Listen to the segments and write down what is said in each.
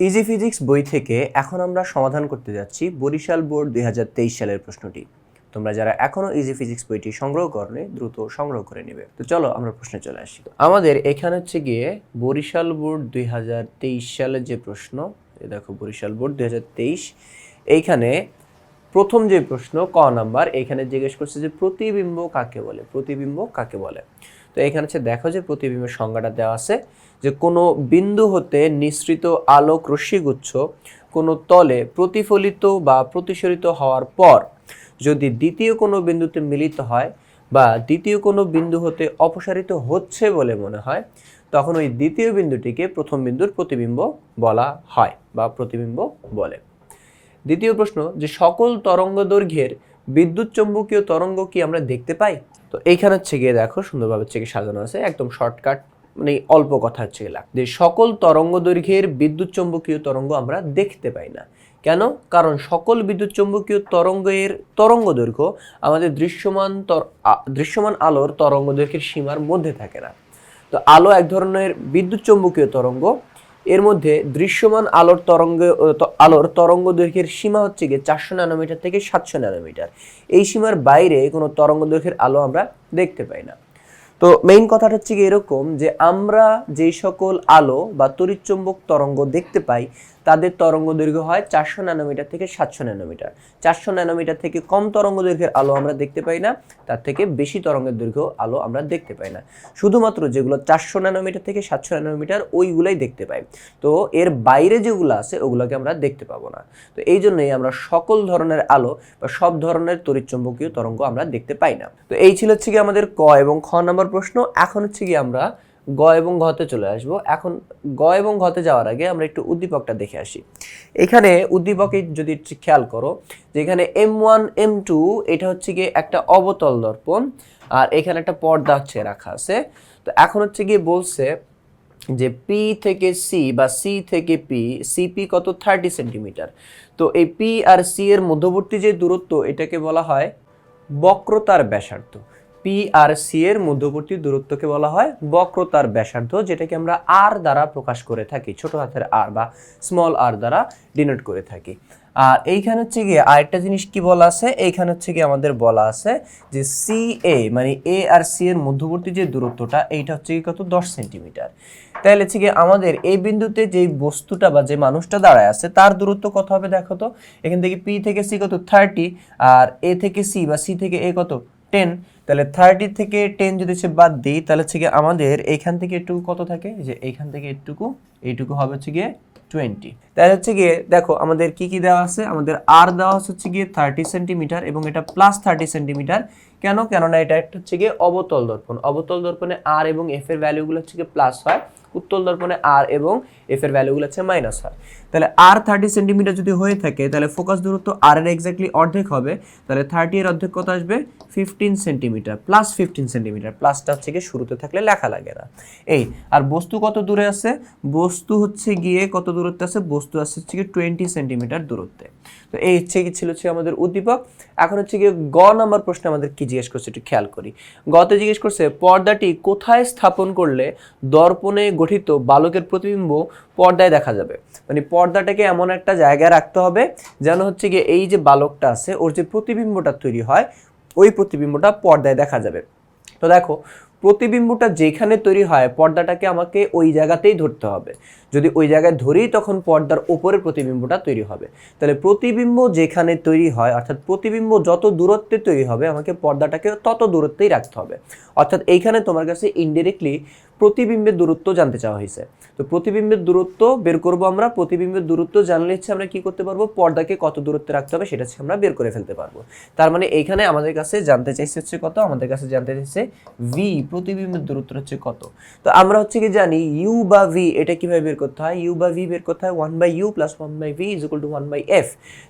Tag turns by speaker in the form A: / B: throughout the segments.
A: Easy physics বই থেকে এখন আমরা সমাধান করতে যাচ্ছি বরিশাল বোর্ড দুই হাজার তেইশ সালের প্রশ্নটি। তোমরা যারা এখনও ইজি ফিজিক্স বইটি সংগ্রহ করনি, দ্রুত সংগ্রহ করে নেবে। তো চলো আমরা প্রশ্নে চলে আসি। আমাদের এখানে হচ্ছে গিয়ে বরিশাল বোর্ড দুই হাজার তেইশ সালের যে প্রশ্ন, এ দেখো বরিশাল বোর্ড দুই হাজার তেইশ, এইখানে প্রথম যে প্রশ্ন, ক নাম্বার, এখানে জিজ্ঞেস করছে যে প্রতিবিম্ব কাকে বলে? প্রতিবিম্ব কাকে বলে? তো এখানে হচ্ছে দেখো যে প্রতিবিম্বের সংজ্ঞাটা দেওয়া আছে যে কোনো বিন্দু হতে নিঃসৃত আলোক রশ্মিগুচ্ছ কোনো তলে প্রতিফলিত বা প্রতিসরিত হওয়ার পর যদি দ্বিতীয় কোনো বিন্দুতে মিলিত হয় বা দ্বিতীয় কোনো বিন্দু হতে অপসারিত হচ্ছে বলে মনে হয়, তখন ওই দ্বিতীয় বিন্দুটিকে প্রথম বিন্দুর প্রতিবিম্ব বলা হয় বা প্রতিবিম্ব বলে। দ্বিতীয় প্রশ্ন, যে সকল তরঙ্গ দৈর্ঘ্যের বিদ্যুৎ চৌম্বকীয় তরঙ্গ কি আমরা দেখতে পাই? তো এইখানে হচ্ছে গিয়ে দেখো, সুন্দরভাবে হচ্ছে গিয়ে সাজানো আছে। একদম শর্টকাট মানে অল্প কথা হচ্ছে লেখা। যে সকল তরঙ্গ দৈর্ঘ্যের বিদ্যুৎ চৌম্বকীয় তরঙ্গ আমরা দেখতে পাই না। কেন? কারণ সকল বিদ্যুৎ চৌম্বকীয় তরঙ্গের তরঙ্গ দৈর্ঘ্য আমাদের দৃশ্যমান দৃশ্যমান আলোর তরঙ্গ দৈর্ঘ্যের সীমার মধ্যে থাকে না। তো আলো এক ধরনের বিদ্যুৎ চৌম্বকীয় তরঙ্গ এর মধ্যে দৃশ্যমান আলোর তরঙ্গ আলোর তরঙ্গ দৈর্ঘ্যের সীমা হচ্ছে গিয়ে চারশো ন্যানোমিটার থেকে সাতশো ন্যানোমিটার। এই সীমার বাইরে কোনো তরঙ্গ দৈর্ঘ্যের আলো আমরা দেখতে পাই না। তো মেইন কথাটা হচ্ছে গিয়ে এরকম যে আমরা যে সকল আলো বা তড়িৎচুম্বক তরঙ্গ দেখতে পাই তাদের তরঙ্গ দৈর্ঘ্য হয় চারশো ন্যানোমিটার থেকে সাতশো ন্যানোমিটার। চারশো ন্যানোমিটার থেকে কম তরঙ্গ দৈর্ঘ্যের আলো আমরা দেখতে পাই না, তার থেকে বেশি তরঙ্গের দৈর্ঘ্য আলো আমরা দেখতে পাই না। শুধুমাত্র যেগুলো চারশো ন্যানোমিটার থেকে সাতশো ন্যানোমিটার, ওইগুলাই দেখতে পাই। তো এর বাইরে যেগুলো আছে, ওগুলোকে আমরা দেখতে পাবো না। তো এই জন্যই আমরা সকল ধরনের আলো বা সব ধরনের তড়িৎচুম্বকীয় তরঙ্গ আমরা দেখতে পাই না। তো এই ছিল হচ্ছে কি আমাদের ক এবং খ নম্বর প্রশ্ন। এখন হচ্ছে কি আমরা গ এবং ঘতে চলে আসব। এখন গ এবং ঘতে যাওয়ার আগে আমরা একটু উদ্দীপকটা দেখে আসি। এখানে উদ্দীপকে যদি খেয়াল করো, যে এখানে এম ওয়ান এম টু এটা হচ্ছে গিয়ে একটা অবতল দর্পণ, আর এখানে একটা পর্দা হচ্ছে রাখা আছে। তো এখন হচ্ছে গিয়ে বলছে যে পি থেকে সি বা সি থেকে পি সিপি কত? থার্টি সেন্টিমিটার তো এই পি আর সি এর মধ্যবর্তী যে দূরত্ব, এটাকে বলা হয় বক্রতার ব্যাসার্ধ। পি আর সি এর মধ্যবর্তী দূরত্বকে বলা হয় বক্রতার ব্যাসার্ধ, যেটাকে আমরা আর দ্বারা প্রকাশ করে থাকি, ছোট হাতের আর বা স্মল আর দ্বারা ডিনোট করে থাকি। আর এইখানে হচ্ছে গিয়ে আরেকটা জিনিস কি বলা আছে? এইখানে হচ্ছে গিয়ে আমাদের বলা আছে যে সি এ মানে এ আর সি এর মধ্যবর্তী যে দূরত্বটা, এইটা হচ্ছে কি কত? দশ সেন্টিমিটার। তাহলে হচ্ছে গিয়ে আমাদের এই বিন্দুতে যে বস্তুটা বা যে মানুষটা দাঁড়ায় আছে, তার দূরত্ব কত হবে দেখো তো? এখান থেকে পি থেকে সি কত? থার্টি আর এ থেকে সি বা সি থেকে এ কত? টেন তাহলে থার্টি থেকে টেন যদি হচ্ছে বাদ দিই, তাহলে হচ্ছে গিয়ে আমাদের এইখান থেকে একটু কত থাকে? যে এইখান থেকে একটুকু, এইটুকু হবে হচ্ছে গিয়ে টোয়েন্টি তাহলে হচ্ছে গিয়ে দেখো, আমাদের কি কি দেওয়া আছে? আমাদের আর দেওয়া হচ্ছে গিয়ে থার্টি সেন্টিমিটার এবং এটা প্লাস থার্টি সেন্টিমিটার কেন? কেননা এটা একটা হচ্ছে গিয়ে অবতল দর্পণ। অবতল দর্পণে আর এবং এফ এর ভ্যালুগুলো হচ্ছে গিয়ে প্লাস হয়। উত্তল দর্পণে আর এবং এফ এর ভ্যালুগুলো হচ্ছে মাইনাস হয়। তাহলে আর থার্টি সেন্টিমিটার যদি হয়ে থাকে, তাহলে ফোকাস দূরত্ব আর এর এক্স্যাক্টলি অর্ধেক হবে। তাহলে থার্টি এর অর্ধেক কত আসবে? Fifteen centimetre plus fifteen centimetre প্লাসটা হচ্ছে গিয়ে শুরুতে থাকলে লেখা লাগে না। এই, আর বস্তু কত দূরে আছে? বস্তু হচ্ছে গিয়ে কত দূরত্বে আছে? বস্তু আছে হচ্ছে গিয়ে টোয়েন্টি সেন্টিমিটার দূরত্বে। তো এই হচ্ছে কি ছিল হচ্ছে আমাদের উদ্দীপক। এখন হচ্ছে গিয়ে গ নাম্বার প্রশ্ন আমাদের কি জিজ্ঞেস করছে, একটু খেয়াল করি। গতে জিজ্ঞেস করছে, পর্দাটি কোথায় স্থাপন করলে দর্পণে গঠিত বালকের প্রতিবিম্ব পর্দায় দেখা যাবে? মানে পর্দাটাকে এমন একটা জায়গায় রাখতে হবে, যেন হচ্ছে গিয়ে এই যে বালকটা আছে, ওর যে প্রতিবিম্বটা তৈরি হয়, ওই প্রতিবিম্বটা পর্দায় দেখা যাবে। তো দেখো প্রতিবিম্বটা যেখানে তৈরি হয়, পর্দাটাকে আমাকে ওই জায়গাতেই ধরতে হবে। যদি ওই জায়গায় ধরেই তখন পর্দার ওপরে প্রতিবিম্বটা তৈরি হবে। তাহলে প্রতিবিম্ব যেখানে তৈরি হয়, অর্থাৎ প্রতিবিম্ব যত দূরত্বে তৈরি হবে, আমাকে পর্দাটাকে তত দূরত্বেই রাখতে হবে। অর্থাৎ এইখানে তোমার কাছে ইনডিরেক্টলি প্রতিবিম্বের দূরত্ব জানতে চাওয়া হয়েছে। তো প্রতিবিম্বের দূরত্ব বের করব আমরা, প্রতিবিম্বের দূরত্ব জানলে হচ্ছে আমরা কি করতে পারব, পর্দাকে কত দূরত্বে রাখতে হবে সেটা হচ্ছে আমরা বের করে ফেলতে পারব। তার মানে এইখানে আমাদের কাছে জানতে চাইছে হচ্ছে কত? আমাদের কাছে জানতে চাইছে ভি প্রতিবিম্বের দূরত্ব হচ্ছে কত? তো আমরা হচ্ছে কি জানি ইউ বা ভি এটা কীভাবে বের করতে হয়? ইউ বা ভি বের করতে হয় one by U plus one by V is equal to one by F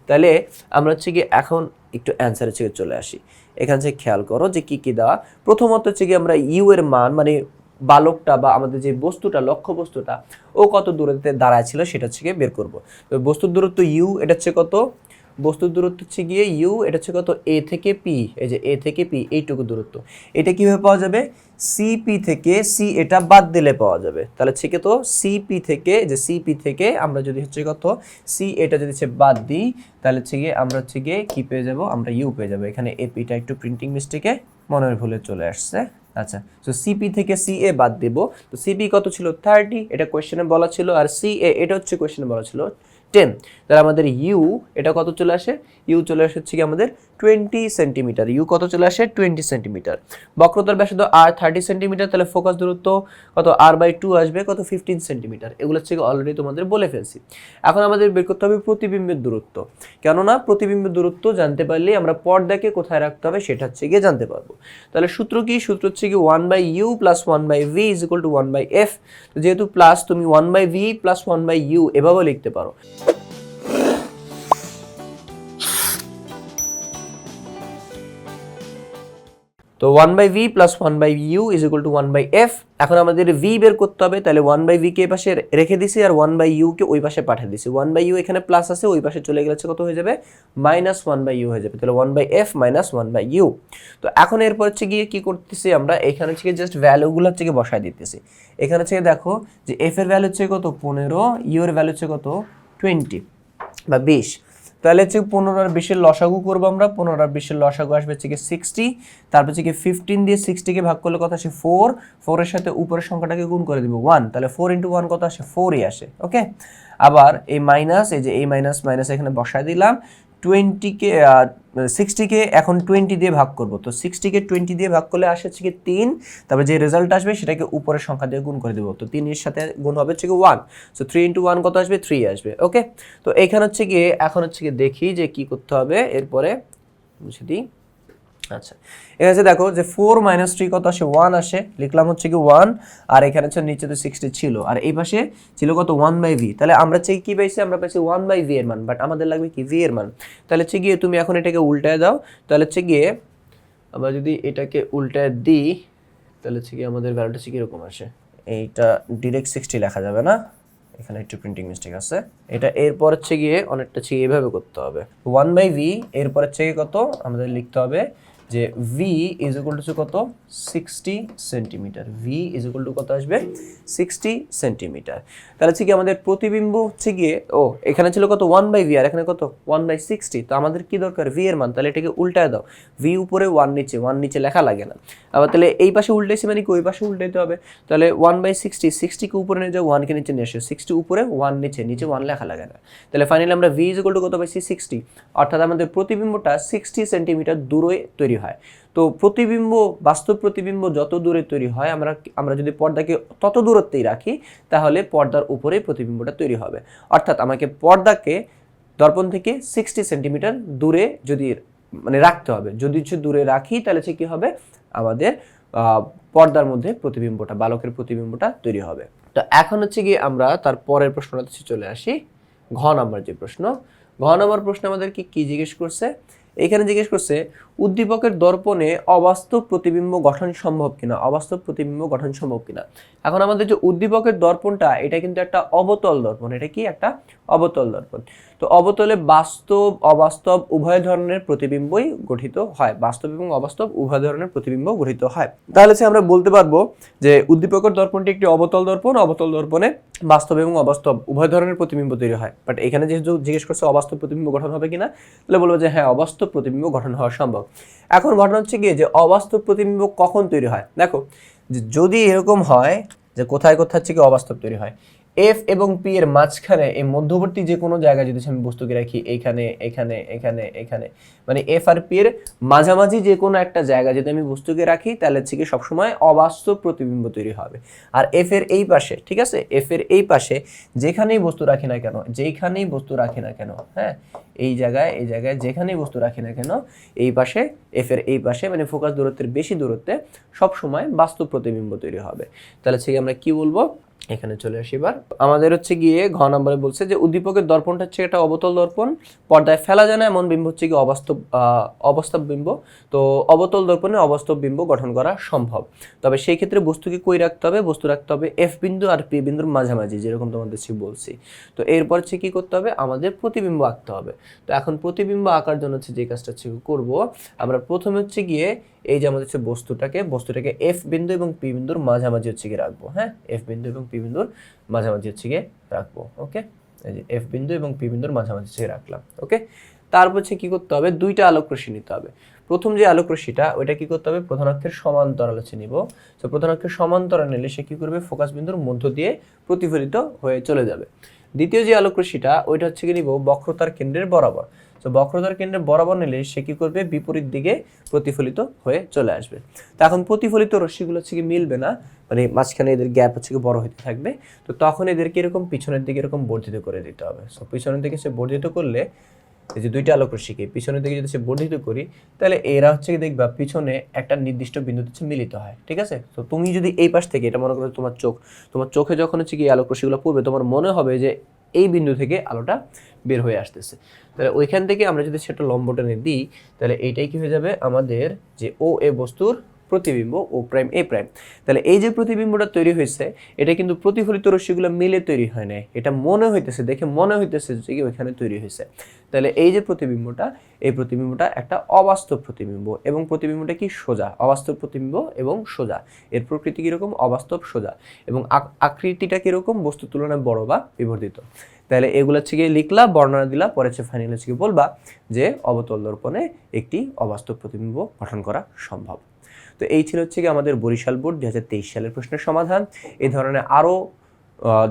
A: তাহলে আমরা হচ্ছে কি এখন একটু অ্যান্সার হচ্ছে চলে আসি। এখান থেকে খেয়াল করো যে কি কি দেওয়া। প্রথমত হচ্ছে কি আমরা ইউ এর মান মানে বালকটা বা আমাদের যে বস্তুটা, লক্ষ্য বস্তুটা, ও কত দূরত্বে দাঁড়ায় ছিল সেটা হচ্ছে গিয়ে বের করব। তো বস্তুর দূরত্ব ইউ এটা হচ্ছে কত? বস্তুর দূরত্ব হচ্ছে গিয়ে ইউ এটা হচ্ছে কত? এ থেকে পি এই যে এ থেকে পি এইটুকু দূরত্ব। এটা কীভাবে পাওয়া যাবে? সিপি থেকে সি এটা বাদ দিলে পাওয়া যাবে। তাহলে হচ্ছে তো? সিপি থেকে যে সিপি থেকে আমরা যদি হচ্ছে কত? সি এটা যদি হচ্ছে বাদ দিই, তাহলে হচ্ছে গিয়ে আমরা হচ্ছে গিয়ে কি পেয়ে যাব? আমরা ইউ পেয়ে যাব। এখানে এপিটা একটু প্রিন্টিং মিস্টেকে মনের ভুলে চলে আসছে। আচ্ছা তো সিপি থেকে সি এ বাদ দেব। তো সিপি কত ছিল? থার্টি এটা কোয়েশ্চেনে বলা ছিল। আর সি এ এটা হচ্ছে কোয়েশ্চেনে বলা ছিল। টেন তাহলে আমাদের ইউ এটা কত চলে আসে? ইউ চলে আসে হচ্ছে কি আমাদের টোয়েন্টি সেন্টিমিটার ইউ কত চলে আসে? টোয়েন্টি সেন্টিমিটার বক্রতার ব্যাসার্ধ আর থার্টি সেন্টিমিটার তাহলে ফোকাস দূরত্ব কত? আর বাই টু আসবে কত? ফিফটিন সেন্টিমিটার এগুলো হচ্ছে অলরেডি তোমাদের বলে ফেলছি। এখন আমাদের বের করতে হবে প্রতিবিম্বের দূরত্ব। কেননা প্রতিবিম্বের দূরত্ব জানতে পারলে আমরা পর্দাকে কোথায় রাখতে হবে সেটা হচ্ছে গিয়ে জানতে পারব। তাহলে সূত্র কি? সূত্র হচ্ছে কি one by u plus one by v is equal to one by f যেহেতু প্লাস তুমি one by v plus one by u এভাবেও লিখতে পারো। তো one by v plus one by u is equal to one by f এখন আমাদের V বের করতে হবে, তাহলে ওয়ান বাই ভি কে পাশে রেখে দিছি আর ওয়ান বাই ইউ কে ওই পাশে পাঠিয়ে দিছি। ওয়ান বাই ইউ এখানে প্লাস আছে, ওই পাশে চলে গেলে কত হয়ে যাবে? মাইনাস ওয়ান বাই ইউ হয়ে যাবে। তাহলে one by f minus one by u তো এখন এরপর হচ্ছে গিয়ে কি করতেছি আমরা? এখানে হচ্ছে জাস্ট ভ্যালুগুলো হচ্ছে গিয়ে বসায় দিতেছি। এখানে হচ্ছে দেখো যে এফ এর ভ্যালু হচ্ছে কত? পনেরো ইউ এর ভ্যালু হচ্ছে কত? টোয়েন্টি বা বিশ। তাহলে হচ্ছে পনেরো আর বিশের লসাগু করব আমরা পনেরো আর বিশের লসাগু আসবে হচ্ছে কি সিক্সটি তারপর হচ্ছে ফিফটিন দিয়ে সিক্সটিকে ভাগ করলে কত আসে ফোর ফোরের সাথে উপরের সংখ্যাটাকে গুণ করে দিব ওয়ান তাহলে ফোর ইন্টু ওয়ান কত আসে? ফোরই আসে ওকে আবার এই মাইনাস এই যে এই মাইনাস মাইনাস এখানে বসায় দিলাম টোয়েন্টিকে সিক্সটিকে এখন টোয়েন্টি দিয়ে ভাগ করব। তো সিক্সটিকে টোয়েন্টি দিয়ে ভাগ করলে আসে হচ্ছে কি তিন, তারপর যে রেজাল্ট আসবে সেটাকে উপরের সংখ্যা দিয়ে গুণ করে দেবো। তো তিনের সাথে গুণ হবে হচ্ছে কি one so three into one কত আসবে? থ্রি আসবে ওকে তো এখানে হচ্ছে গিয়ে, এখন হচ্ছে গিয়ে দেখি যে কি করতে হবে। এরপরে বুঝে দিই। আচ্ছা এখানে হচ্ছে দেখো যে ফোর মাইনাস থ্রি কত আসে? ওয়ান আসে। লিখলাম হচ্ছে কি ওয়ান আর এখানে হচ্ছে নিচে তো সিক্সটি ছিল। আর এই পাশে ছিল কত? ওয়ান বাই ভি তাহলে আমরা হচ্ছে কি পাইছি? আমরা পাইছি ওয়ান বাই ভি এর মান বাট আমাদের লাগবে কি? ভি এর মান। তাহলে হচ্ছে গিয়ে তুমি এখন এটাকে উল্টায় দাও। তাহলে হচ্ছে গিয়ে আমরা যদি এটাকে উল্টায় দিই, তাহলে হচ্ছে গিয়ে আমাদের ভ্যালুটা হচ্ছে কীরকম আসে? এইটা ডিরেক্ট সিক্সটি লেখা যাবে না? এখানে একটু প্রিন্টিং মিস্টেক আছে। এটা এরপর হচ্ছে গিয়ে অনেকটা হচ্ছে এভাবে করতে হবে। ওয়ান বাই ভি এরপর হচ্ছে গিয়ে কত? আমাদের লিখতে হবে যে ভি ইজ ইকুয়াল টু কত? Sixty centimetre v is equal to কত আসবে? সিক্সটি সেন্টিমিটার তাহলে হচ্ছে কি আমাদের প্রতিবিম্ব হচ্ছে গিয়ে, ও, এখানে ছিল কত? ওয়ান বাই ভি আর এখানে কত? ওয়ান বাই সিক্সটি তো আমাদের কি দরকার? ভি এর মান। তাহলে এটাকে উল্টায় দাও। ভি উপরে ওয়ান নিচে। ওয়ান নিচে লেখা লাগে না। আবার তাহলে এই পাশে উল্টেছি মানে কি? ওই পাশে উল্টাইতে হবে। তাহলে ওয়ান বাই সিক্সটি সিক্সটিকে উপরে নিয়ে যাও ওয়ানকে নিচে নিয়ে আসো। সিক্সটি উপরে ওয়ান নিচে। নিচে ওয়ান লেখা লাগে না। তাহলে ফাইনালি আমরা ভি ইজ ইকুয়াল টু কত পাইছি? সিক্সটি অর্থাৎ আমাদের প্রতিবিম্বটা সিক্সটি সেন্টিমিটার দূরে তৈরি হয়। তো প্রতিবিম্ব, বাস্তব প্রতিবিম্ব যত দূরে তৈরি হয়, আমরা আমরা যদি পর্দাকে তত দূরত্বেই রাখি, তাহলে পর্দার উপরে প্রতিবিম্বটা তৈরি হবে। অর্থাৎ আমাকে পর্দাকে দর্পণ থেকে সিক্সটি সেন্টিমিটার দূরে যদি মানে রাখতে হবে, যদি হচ্ছে দূরে রাখি, তাহলে হচ্ছে কি হবে? আমাদের পর্দার মধ্যে প্রতিবিম্বটা, বালকের প্রতিবিম্বটা তৈরি হবে। তো এখন হচ্ছে গিয়ে আমরা তার পরের প্রশ্নটা চলে আসি। ঘ নাম্বার যে প্রশ্ন, ঘ নাম্বার প্রশ্ন আমাদেরকে কি জিজ্ঞেস করছে? এখানে জিজ্ঞেস করছে উদ্দীপকের দর্পণে অবাস্তব প্রতিবিম্ব গঠন সম্ভব কিনা? অবাস্তব প্রতিবিম্ব গঠন সম্ভব কিনা? এখন আমাদের যে উদ্দীপকের দর্পণটা, এটা কিন্তু একটা অবতল দর্পণ। এটা কি একটা অবতল দর্পণ? তো অবতলে বাস্তব, অবাস্তব উভয় ধরনের প্রতিবিম্বই গঠিত হয়। বাস্তব এবং অবাস্তব উভয় ধরনের প্রতিবিম্ব গঠিত হয়। তাহলে সে আমরা বলতে পারব যে উদ্দীপকের দর্পণটি একটি অবতল দর্পণ। অবতল দর্পণে বাস্তব এবং অবাস্তব উভয় ধরনের প্রতিবিম্ব তৈরি হয়। বাট এখানে যেহেতু জিজ্ঞেস করছে অবাস্তব প্রতিবিম্ব গঠন হবে কিনা, তাহলে বলব যে হ্যাঁ অবাস্তব প্রতিবিম্ব গঠন হওয়া সম্ভব। এখন ঘটনা হচ্ছে গিয়ে যে অবাস্তব প্রতিবিম্ব কখন তৈরি হয়? দেখো যদি এরকম হয় যে কোথায় কোথায় হচ্ছে কি অবাস্তব তৈরি হয় এফ এবং পি এর মাঝখানে, এই মধ্যবর্তী যে কোনো জায়গায় যদি আমি বস্তুকে রাখি, এখানে এখানে এখানে এখানে মানে এফ আর পি এর মাঝামাঝি যে কোনো একটা জায়গা যদি আমি বস্তুকে রাখি, তাহলে হচ্ছে কি সবসময় অবাস্তব প্রতিবিম্ব তৈরি হবে। আর এফ এর এই পাশে, ঠিক আছে? এফ এর এই পাশে যেখানেই বস্তু রাখি না কেন, যেখানেই বস্তু রাখি না কেন হ্যাঁ? এই জায়গায় এই জায়গায় যেখানেই বস্তু রাখি না কেন, এই পাশে এফ এর এই পাশে মানে ফোকাস দূরত্বের বেশি দূরত্বে সব সময় বাস্তব প্রতিবিম্ব তৈরি হবে। তাহলে হচ্ছে আমরা কি বলব? এখানে চলে আসি এবার। আমাদের হচ্ছে গিয়ে ঘ নম্বরে বলছে যে, উদ্দীপকের দর্পণটা হচ্ছে একটা অবতল দর্পণ, পর্দায় ফেলা যায় না, এমন বিম্ব হচ্ছে কি অবাস্তব অবাস্তব বিম্ব। তো অবতল দর্পণে অবাস্তব বিম্ব গঠন করা সম্ভব। তবে সেই ক্ষেত্রে বস্তুকে কই রাখতে হবে? বস্তু রাখতে হবে এফ বিন্দু আর পি বিন্দুর মাঝামাঝি, যেরকম তোমাদের সে বলছি। তো এরপর হচ্ছে কি করতে হবে? আমাদের প্রতিবিম্ব আঁকতে হবে। তো এখন প্রতিবিম্ব আঁকার জন্য হচ্ছে যে কাজটা হচ্ছে করব, আমরা প্রথমে হচ্ছে গিয়ে এই যে আমাদের হচ্ছে বস্তুটাকে বস্তুটাকে এফ বিন্দু এবং পি বিন্দুর মাঝামাঝি হচ্ছে গিয়ে রাখব হ্যাঁ? এফ বিন্দু এবং পি বিন্দুর মাঝামাঝি হচ্ছে গিয়ে রাখব, ওকে? এই যে এফ বিন্দু এবং পি বিন্দুর মাঝামাঝি হচ্ছে রাখলাম, ওকে? তারপর হচ্ছে কি করতে হবে? দুইটা আলোক নিতে হবে। প্রথম যে আলোক ওইটা কি করতে হবে? প্রধান অক্ষের সমান্তরাল হচ্ছে নিব। তো প্রধান অক্ষের সমান্তরাল নিলে সে কি করবে? ফোকাস বিন্দুর মধ্য দিয়ে প্রতিফলিত হয়ে চলে যাবে। দ্বিতীয় যে আলোক রশ্মিটা ওইটা হচ্ছে কি নিব বক্রতার কেন্দ্রের বরাবর। তো বক্রতার কেন্দ্রের বরাবর নিলে সে কি করবে? বিপরীত দিকে প্রতিফলিত হয়ে চলে আসবে। তো এখন প্রতিফলিত রশ্মিগুলো হচ্ছে কি মিলবে না মানে মাঝখানে এদের গ্যাপ হচ্ছে কি বড় হতে থাকবে। তো তখন এদেরকে এরকম পিছনের দিকে এরকম বর্ধিত করে দিতে হবে। সো পিছনের দিকে সে বর্ধিত করলে এই যে দুইটা আলোক রশ্মিকে পিছনের দিকে যদি সে বর্ধিত করি, তাহলে এরা হচ্ছে দেখবা পিছনে একটা নির্দিষ্ট বিন্দুতে হচ্ছে মিলিত হয়, ঠিক আছে? তো তুমি যদি এই পাশ থেকে, এটা মনে করো তোমার চোখ, তোমার চোখে যখন হচ্ছে কি আলোক রশ্মিগুলো পড়বে, তোমার মনে হবে যে এই বিন্দু থেকে আলোটা বের হয়ে আসতেছে। তাহলে ওইখান থেকে আমরা যদি সেটা লম্ব টেনে দিই, তাহলে এইটাই কি হয়ে যাবে? আমাদের যে ও এ বস্তুর প্রতিবিম্ব ও প্রাইম এ প্রাইম। তাহলে এই যে প্রতিবিম্বটা তৈরি হয়েছে, এটা কিন্তু প্রতিফলিত রশ্মিগুলো মিলে তৈরি হয় নাই। এটা মনে হইতেছে, দেখে মনে হইতেছে যে ওইখানে তৈরি হয়েছে। তাহলে এই যে প্রতিবিম্বটা, এই প্রতিবিম্বটা একটা অবাস্তব প্রতিবিম্ব এবং প্রতিবিম্বটা কি সোজা? অবাস্তব প্রতিবিম্ব এবং সোজা। এর প্রকৃতি কীরকম? অবাস্তব সোজা। এবং আক- আকৃতিটা কীরকম? বস্তুর তুলনায় বড় বা বিবর্ধিত। তাহলে এগুলো গিয়ে লিখলা, বর্ণনা দিলা, পরে হচ্ছে ফাইনাল হচ্ছে বলবা যে অবতল দর্পণে একটি অবাস্তব প্রতিবিম্ব গঠন করা সম্ভব। তো এই ছিল হচ্ছে কি আমাদের বরিশাল বোর্ড দু হাজার তেইশ সালের প্রশ্নের সমাধান। এই ধরনের আরও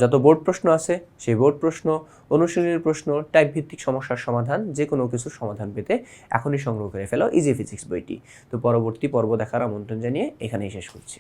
A: যত বোর্ড প্রশ্ন আছে, সেই বোর্ড প্রশ্ন, অনুশীলনের প্রশ্ন টাইপ ভিত্তিক সমস্যার সমাধান যে কোনো কিছুর সমাধান পেতে এখনই সংগ্রহ করে ফেলো ইজি ফিজিক্স বইটি। তো পরবর্তী পর্ব দেখার আমন্ত্রণ জানিয়ে এখানেই শেষ করছি।